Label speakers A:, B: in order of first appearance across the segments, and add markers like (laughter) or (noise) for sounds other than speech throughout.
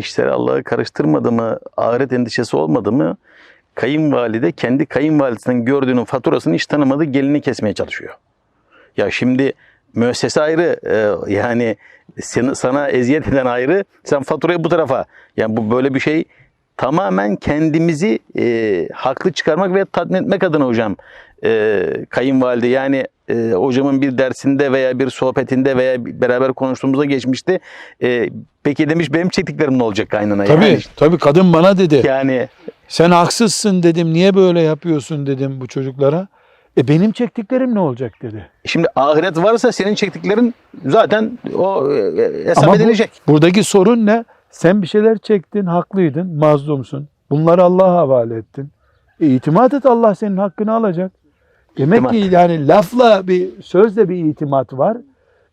A: İşleri Allah'ı karıştırmadı mı, ahiret endişesi olmadı mı kayınvalide kendi kayınvalidesinden gördüğünün faturasını hiç tanımadığı gelini kesmeye çalışıyor. Ya şimdi müessese ayrı e, yani sana eziyet eden ayrı sen faturayı bu tarafa yani bu böyle bir şey tamamen kendimizi e, haklı çıkarmak ve tatmin etmek adına hocam e, kayınvalide yani e, hocamın bir dersinde veya bir sohbetinde veya beraber konuştuğumuzda geçmişti. E, peki demiş benim çektiklerim ne olacak kaynana?
B: Tabii,
A: Yani,
B: tabii kadın bana dedi.
A: yani
B: Sen haksızsın dedim. Niye böyle yapıyorsun dedim bu çocuklara. E benim çektiklerim ne olacak dedi.
A: şimdi ahiret varsa senin çektiklerin zaten o e, hesap
B: Ama bu-
A: edilecek.
B: buradaki sorun ne? Sen bir şeyler çektin, haklıydın, mazlumsun. Bunları Allah'a havale ettin. E, itimat et Allah senin hakkını alacak. Demek ki
A: İtimat.
B: yani lafla bir sözle bir itimat var.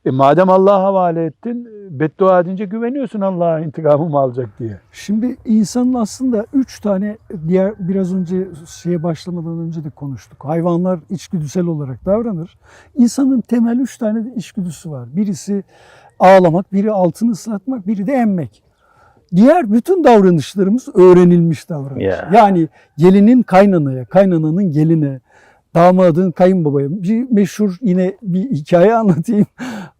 B: E madem Allah'a havale ettin, beddua edince güveniyorsun Allah'a intikamımı alacak diye.
C: Şimdi insanın aslında üç tane diğer biraz önce şeye başlamadan önce de konuştuk. Hayvanlar içgüdüsel olarak davranır. İnsanın temel üç tane de içgüdüsü var. Birisi ağlamak, biri altını ıslatmak, biri de emmek. Diğer bütün davranışlarımız öğrenilmiş davranış.
A: Ya.
C: Yani gelinin kaynanaya, kaynananın geline, damadın kayınbabaya. Bir meşhur yine bir hikaye anlatayım.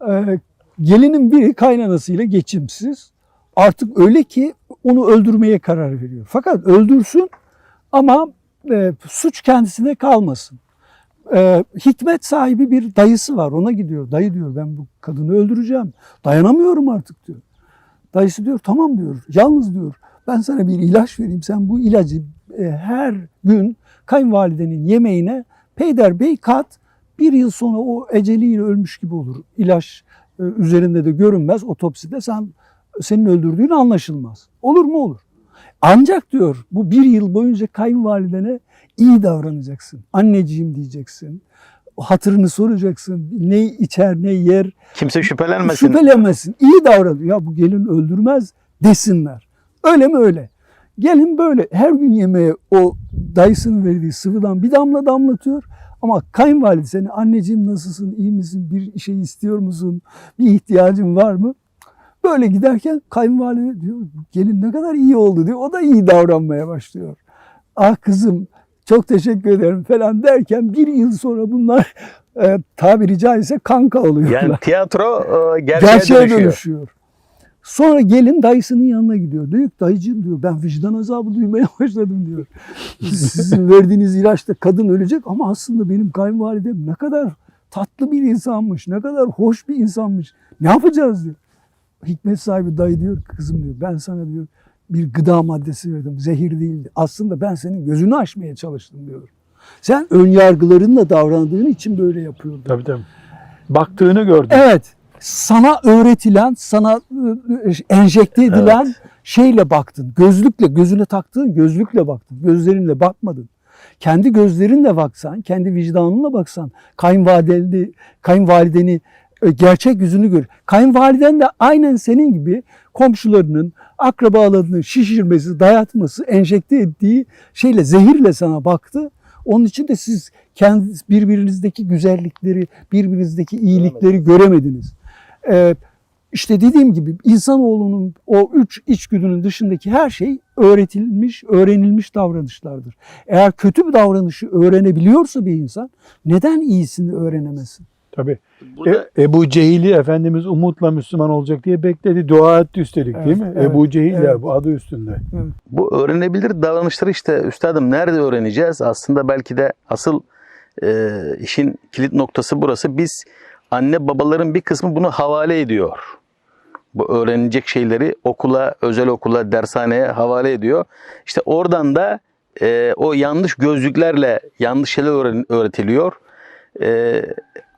C: Ee, gelinin biri kaynanasıyla geçimsiz. Artık öyle ki onu öldürmeye karar veriyor. Fakat öldürsün ama e, suç kendisine kalmasın. E, hikmet sahibi bir dayısı var. Ona gidiyor. Dayı diyor ben bu kadını öldüreceğim. Dayanamıyorum artık diyor. Dayısı diyor tamam diyor. Yalnız diyor ben sana bir ilaç vereyim. Sen bu ilacı e, her gün kayınvalidenin yemeğine peyderbey kat. Bir yıl sonra o eceliyle ölmüş gibi olur. İlaç e, üzerinde de görünmez. Otopside sen senin öldürdüğün anlaşılmaz. Olur mu olur. Ancak diyor bu bir yıl boyunca kayınvalidene iyi davranacaksın. Anneciğim diyeceksin. Hatırını soracaksın. Ne içer ne yer.
A: Kimse şüphelenmesin.
C: Şüphelenmesin. İyi davran. Ya bu gelin öldürmez desinler. Öyle mi öyle? Gelin böyle her gün yemeğe o dayısının verdiği sıvıdan bir damla damlatıyor. Ama kayınvalide seni anneciğim nasılsın, iyi misin, bir şey istiyor musun, bir ihtiyacın var mı? Böyle giderken kayınvalide diyor gelin ne kadar iyi oldu diyor. O da iyi davranmaya başlıyor. Ah kızım çok teşekkür ederim falan derken bir yıl sonra bunlar e, tabiri caizse kanka oluyorlar.
A: Yani tiyatro e, gerçeğe,
C: Gerçeğe
A: dönüşüyor.
C: dönüşüyor. Sonra gelin dayısının yanına gidiyor. Diyor ki dayıcığım diyor ben vicdan azabı duymaya (laughs) başladım diyor. Sizin verdiğiniz ilaçta kadın ölecek ama aslında benim kayınvalidem ne kadar tatlı bir insanmış, ne kadar hoş bir insanmış. Ne yapacağız diyor. Hikmet sahibi dayı diyor kızım diyor ben sana diyor bir gıda maddesi verdim. Zehir değildi. Aslında ben senin gözünü açmaya çalıştım diyor. Sen ön yargılarınla davrandığın için böyle yapıyordun.
B: Tabii tabii. Baktığını gördüm.
C: Evet. Sana öğretilen, sana e, enjekte edilen şeyle baktın. Gözlükle, gözüne taktığın gözlükle baktın. Gözlerinle bakmadın. Kendi gözlerinle baksan, kendi vicdanınla baksan, kayınvalideni, kayınvalideni e, gerçek yüzünü gör. Kayınvaliden de aynen senin gibi komşularının, akrabalarının şişirmesi, dayatması, enjekte ettiği şeyle, zehirle sana baktı. Onun için de siz kendi birbirinizdeki güzellikleri, birbirinizdeki iyilikleri göremediniz. Ee, işte dediğim gibi insanoğlunun o üç içgüdünün dışındaki her şey öğretilmiş, öğrenilmiş davranışlardır. Eğer kötü bir davranışı öğrenebiliyorsa bir insan neden iyisini öğrenemesin?
B: Tabii.
A: Burada-
B: E, Ebu Cehil'i Efendimiz umutla Müslüman olacak diye bekledi. Dua etti üstelik değil
C: Evet,
B: mi?
C: evet,
B: Ebu Cehil ya
C: evet.
B: bu adı üstünde.
A: Bu öğrenebilir davranışları işte üstadım nerede öğreneceğiz? Aslında belki de asıl e, işin kilit noktası burası. Biz anne babaların bir kısmı bunu havale ediyor. Bu öğrenilecek şeyleri okula, özel okula, dershaneye havale ediyor. İşte oradan da e, o yanlış gözlüklerle yanlış şeyler öğretiliyor. E,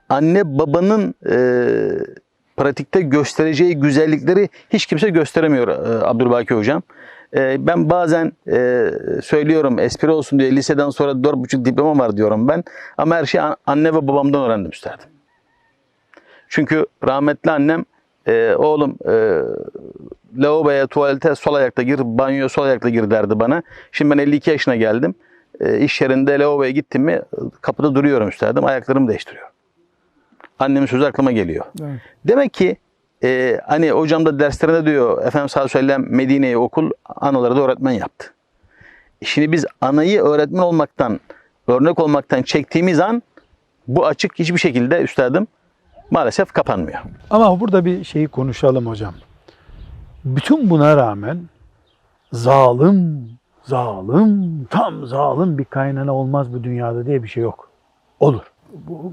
A: anne babanın e, pratikte göstereceği güzellikleri hiç kimse gösteremiyor e, Abdülbaki Hocam. E, ben bazen e, söylüyorum espri olsun diye liseden sonra 4,5 diploma var diyorum ben. Ama her şeyi an- anne ve babamdan öğrendim üstadım. Çünkü rahmetli annem e, oğlum e, lavaboya, tuvalete sol ayakta gir, banyoya sol ayakta gir derdi bana. Şimdi ben 52 yaşına geldim. E, iş yerinde lavaboya gittim mi kapıda duruyorum üstadım. Ayaklarımı değiştiriyorum. Annemin sözü aklıma geliyor.
C: Evet.
A: Demek ki e, hani hocam da derslerinde diyor Efendimiz sallallahu aleyhi ve sellem Medine'yi okul anaları da öğretmen yaptı. Şimdi biz anayı öğretmen olmaktan, örnek olmaktan çektiğimiz an bu açık hiçbir şekilde üstadım maalesef kapanmıyor.
B: Ama burada bir şeyi konuşalım hocam. Bütün buna rağmen zalim, zalim, tam zalim bir kaynana olmaz bu dünyada diye bir şey yok. Olur.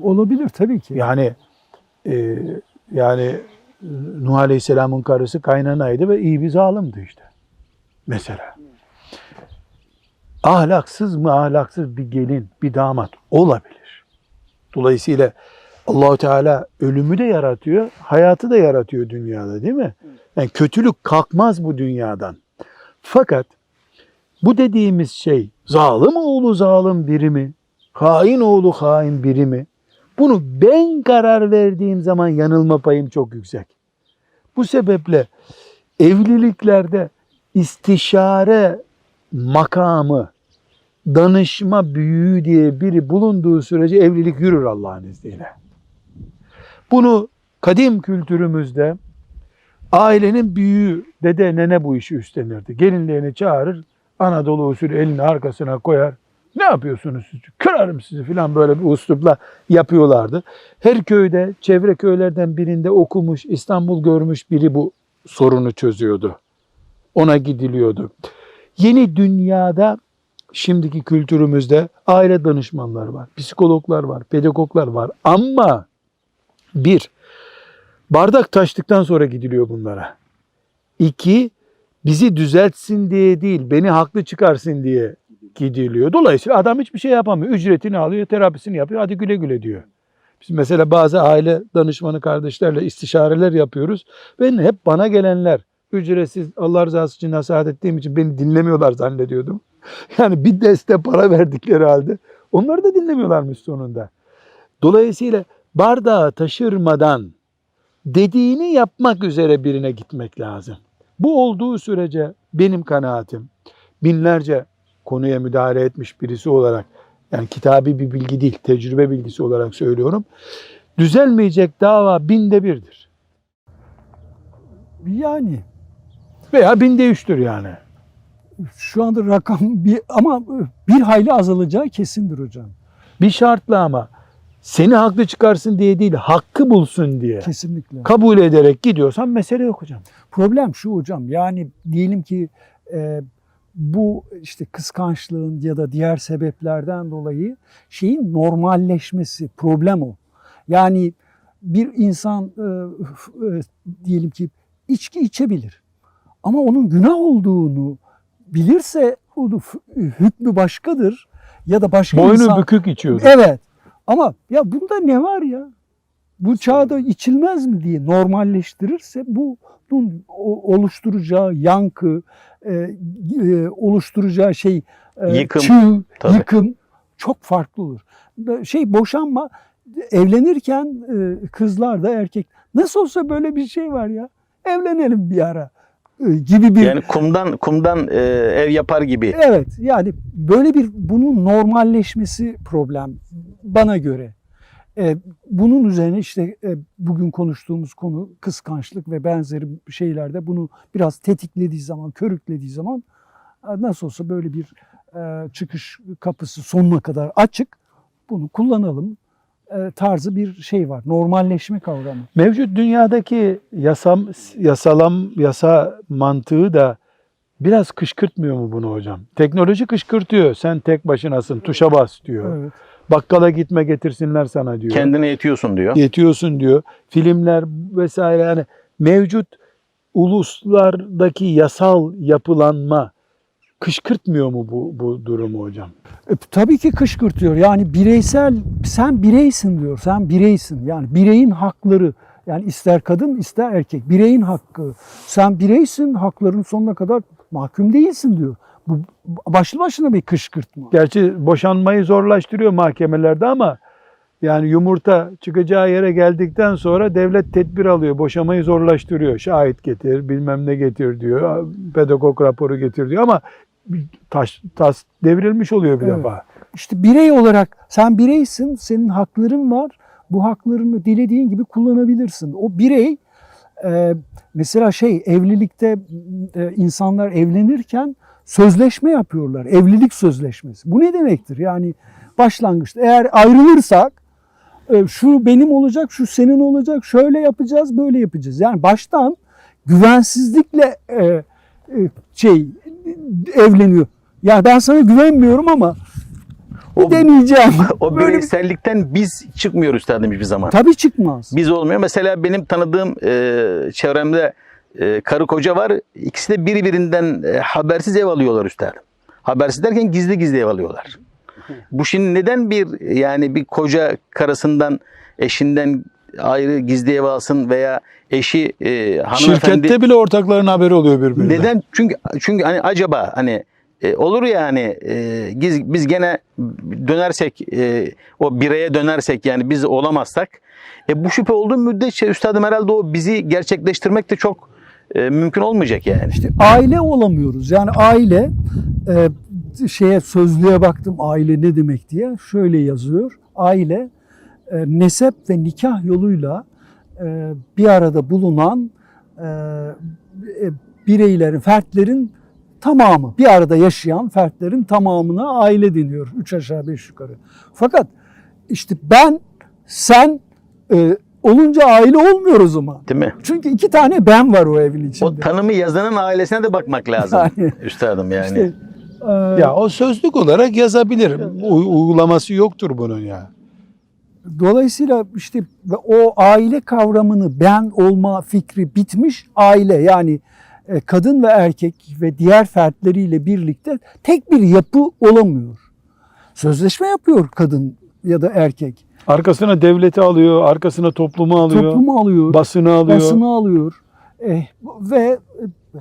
C: Olabilir tabii ki.
B: Yani e, yani Nuh Aleyhisselam'ın karısı kaynanaydı ve iyi bir zalimdi işte. Mesela. Ahlaksız mı ahlaksız bir gelin, bir damat olabilir. Dolayısıyla Allahu Teala ölümü de yaratıyor, hayatı da yaratıyor dünyada değil mi? Yani kötülük kalkmaz bu dünyadan. Fakat bu dediğimiz şey zalim oğlu zalim biri mi? Hain oğlu hain biri mi? Bunu ben karar verdiğim zaman yanılma payım çok yüksek. Bu sebeple evliliklerde istişare makamı, danışma büyüğü diye biri bulunduğu sürece evlilik yürür Allah'ın izniyle. Bunu kadim kültürümüzde ailenin büyüğü, dede, nene bu işi üstlenirdi. Gelinliğini çağırır, Anadolu usulü elini arkasına koyar. Ne yapıyorsunuz siz? Kırarım sizi falan böyle bir uslupla yapıyorlardı. Her köyde, çevre köylerden birinde okumuş, İstanbul görmüş biri bu sorunu çözüyordu. Ona gidiliyordu. Yeni dünyada şimdiki kültürümüzde aile danışmanları var, psikologlar var, pedagoglar var. Ama bir, bardak taştıktan sonra gidiliyor bunlara. İki, bizi düzeltsin diye değil, beni haklı çıkarsın diye gidiliyor. Dolayısıyla adam hiçbir şey yapamıyor. Ücretini alıyor, terapisini yapıyor. Hadi güle güle diyor. Biz mesela bazı aile danışmanı kardeşlerle istişareler yapıyoruz. Ben hep bana gelenler ücretsiz Allah rızası için nasihat ettiğim için beni dinlemiyorlar zannediyordum. (laughs) Yani bir deste para verdikleri halde onları da dinlemiyorlarmış sonunda. Dolayısıyla bardağı taşırmadan dediğini yapmak üzere birine gitmek lazım. Bu olduğu sürece benim kanaatim binlerce konuya müdahale etmiş birisi olarak yani kitabi bir bilgi değil tecrübe bilgisi olarak söylüyorum. Düzelmeyecek dava binde birdir.
C: Yani
B: Veya binde üçtür yani.
C: şu anda rakam bir ama bir hayli azalacağı kesindir hocam.
B: Bir şartla ama seni haklı çıkarsın diye değil hakkı bulsun diye
C: Kesinlikle.
B: kabul ederek gidiyorsan mesele yok hocam.
C: Problem şu hocam yani diyelim ki e, bu işte kıskançlığın ya da diğer sebeplerden dolayı şeyin normalleşmesi problem o. Yani bir insan e, e, diyelim ki içki içebilir ama onun günah olduğunu bilirse hükmü başkadır ya da başka
B: Boynu
C: insan...
B: bükük içiyordu.
C: Evet. Ama ya bunda ne var ya? Bu çağda içilmez mi diye normalleştirirse bu bunun oluşturacağı yankı, e, e, oluşturacağı şey e,
A: Yıkım.
C: çığ,
A: Tabii.
C: yıkım çok farklı olur. Şey boşanma evlenirken e, kızlar da erkek nasıl olsa böyle bir şey var ya evlenelim bir ara gibi bir
A: Yani kumdan kumdan e, ev yapar gibi.
C: Evet yani böyle bir bunun normalleşmesi problem bana göre. Ee, bunun üzerine işte e, bugün konuştuğumuz konu kıskançlık ve benzeri şeylerde bunu biraz tetiklediği zaman, körüklediği zaman e, nasıl olsa böyle bir e, çıkış kapısı sonuna kadar açık. Bunu kullanalım e, tarzı bir şey var. Normalleşme kavramı.
B: Mevcut dünyadaki yasam, yasalam, yasa mantığı da biraz kışkırtmıyor mu bunu hocam? Teknoloji kışkırtıyor. Sen tek başınasın, tuşa bas diyor.
C: Evet.
B: Bakkala gitme getirsinler sana diyor.
A: Kendine yetiyorsun diyor.
B: Yetiyorsun diyor. Filmler vesaire yani mevcut uluslardaki yasal yapılanma kışkırtmıyor mu bu, bu durumu hocam?
C: E, tabii ki kışkırtıyor. Yani bireysel, sen bireysin diyor. Sen bireysin. Yani bireyin hakları. Yani ister kadın ister erkek. Bireyin hakkı. Sen bireysin, hakların sonuna kadar mahkum değilsin diyor. Bu başlı başına bir kışkırtma.
B: Gerçi boşanmayı zorlaştırıyor mahkemelerde ama yani yumurta çıkacağı yere geldikten sonra devlet tedbir alıyor. Boşamayı zorlaştırıyor. Şahit getir, bilmem ne getir diyor. Pedagog raporu getir diyor ama taş, tas devrilmiş oluyor bir
C: Evet.
B: defa.
C: İşte birey olarak sen bireysin, senin hakların var. Bu haklarını dilediğin gibi kullanabilirsin. O birey e, mesela şey evlilikte e, insanlar evlenirken sözleşme yapıyorlar. Evlilik sözleşmesi. Bu ne demektir? Yani başlangıçta eğer ayrılırsak e, şu benim olacak, şu senin olacak, şöyle yapacağız, böyle yapacağız. Yani baştan güvensizlikle e, şey evleniyor. Ya ben sana güvenmiyorum ama
A: O-
C: deneyeceğim. (laughs)
A: O
C: Böyle bir-
A: bireysellikten biz çıkmıyoruz üstadım hiçbir zaman.
C: Tabii çıkmaz.
A: Biz olmuyor. Mesela benim tanıdığım e, çevremde e, karı koca var. İkisi de birbirinden e, habersiz ev alıyorlar üstadım. Habersiz derken gizli gizli ev alıyorlar. Bu şimdi neden bir yani bir koca karısından eşinden ayrı gizli ev alsın veya eşi e, hanımefendi
B: Şirkette bile ortakların haberi oluyor birbirinden.
A: neden? Çünkü çünkü hani acaba hani e, olur ya hani e, biz, biz gene dönersek e, o bireye dönersek yani biz olamazsak e, bu şüphe olduğu müddetçe üstadım herhalde o bizi gerçekleştirmek de çok e, mümkün olmayacak yani.
C: İşte aile olamıyoruz. Yani aile e, şeye sözlüğe baktım aile ne demek diye şöyle yazıyor. Aile nesep ve nikah yoluyla e, bir arada bulunan e, e, bireylerin, fertlerin tamamı, bir arada yaşayan fertlerin tamamına aile deniyor. Üç aşağı beş yukarı. Fakat işte ben, sen e, olunca aile olmuyor o zaman.
A: Değil mi?
C: Çünkü iki tane ben var o evin içinde.
A: O tanımı yazanın ailesine de bakmak lazım.
C: Yani. (laughs)
A: üstadım yani.
C: İşte, e,
B: Ya o sözlük olarak yazabilir. U- uygulaması yoktur bunun ya.
C: Dolayısıyla işte o aile kavramını ben olma fikri bitmiş aile yani e, kadın ve erkek ve diğer fertleriyle birlikte tek bir yapı olamıyor. Sözleşme yapıyor kadın ya da erkek.
B: Arkasına devleti alıyor, arkasına toplumu alıyor,
C: Toplumu alıyor,
B: basını alıyor.
C: basını alıyor. Eh, ve e,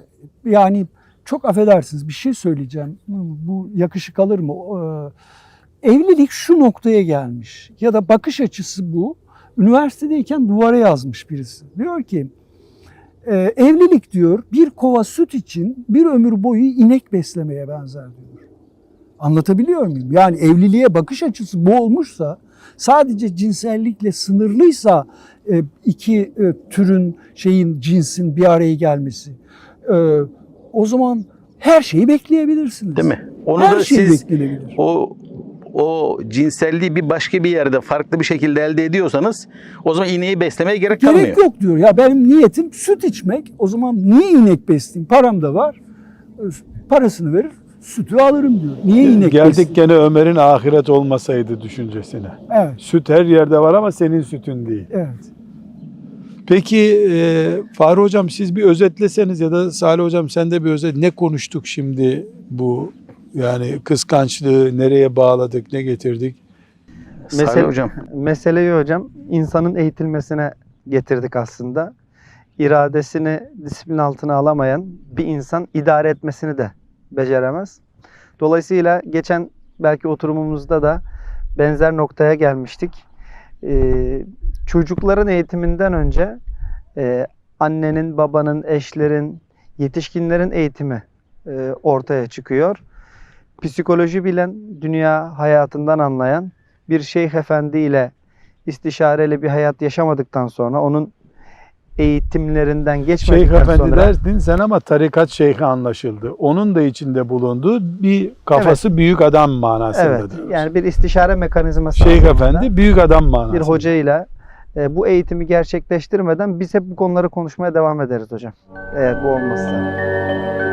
C: yani çok affedersiniz bir şey söyleyeceğim. Bu yakışık alır mı? Ee, evlilik şu noktaya gelmiş ya da bakış açısı bu. Üniversitedeyken duvara yazmış birisi. Diyor ki e, evlilik diyor bir kova süt için bir ömür boyu inek beslemeye benzer diyor. Anlatabiliyor muyum? Yani evliliğe bakış açısı bu olmuşsa sadece cinsellikle sınırlıysa e, iki e, türün şeyin cinsin bir araya gelmesi e, o zaman her şeyi bekleyebilirsiniz.
A: Değil mi? Onu
C: Her
A: da
C: şey
A: siz o o cinselliği bir başka bir yerde farklı bir şekilde elde ediyorsanız o zaman ineği beslemeye gerek,
C: Gerek
A: kalmıyor.
C: yok diyor. Ya benim niyetim süt içmek. O zaman niye inek besleyeyim? Param da var. Parasını verir, sütü alırım diyor. Niye inek
B: Geldik
C: besleyeyim?
B: gene Ömer'in ahiret olmasaydı düşüncesine.
C: Evet,
B: Süt her yerde var ama senin sütün değil.
C: evet.
B: Peki e, Fahri Hocam siz bir özetleseniz ya da Salih Hocam sen de bir özet. Ne konuştuk şimdi bu yani kıskançlığı nereye bağladık, ne getirdik?
A: Salih
D: Mesela-
A: hocam.
D: Meseleyi hocam insanın eğitilmesine getirdik aslında. İradesini disiplin altına alamayan bir insan idare etmesini de beceremez. Dolayısıyla geçen belki oturumumuzda da benzer noktaya gelmiştik. Ee, çocukların eğitiminden önce e, annenin, babanın, eşlerin, yetişkinlerin eğitimi e, ortaya çıkıyor. Psikoloji bilen, dünya hayatından anlayan bir şeyh efendi ile istişareli bir hayat yaşamadıktan sonra onun eğitimlerinden
B: Şeyh
D: geçmedikten
B: Efendi
D: sonra
B: derdin sen ama tarikat şeyhi anlaşıldı. Onun da içinde bulunduğu bir kafası büyük adam manasındadır.
D: evet yani bir istişare mekanizması
B: Şeyh Efendi büyük adam manasında.
D: bir hocayla e, bu eğitimi gerçekleştirmeden biz hep bu konuları konuşmaya devam ederiz hocam. Eğer bu olmazsa.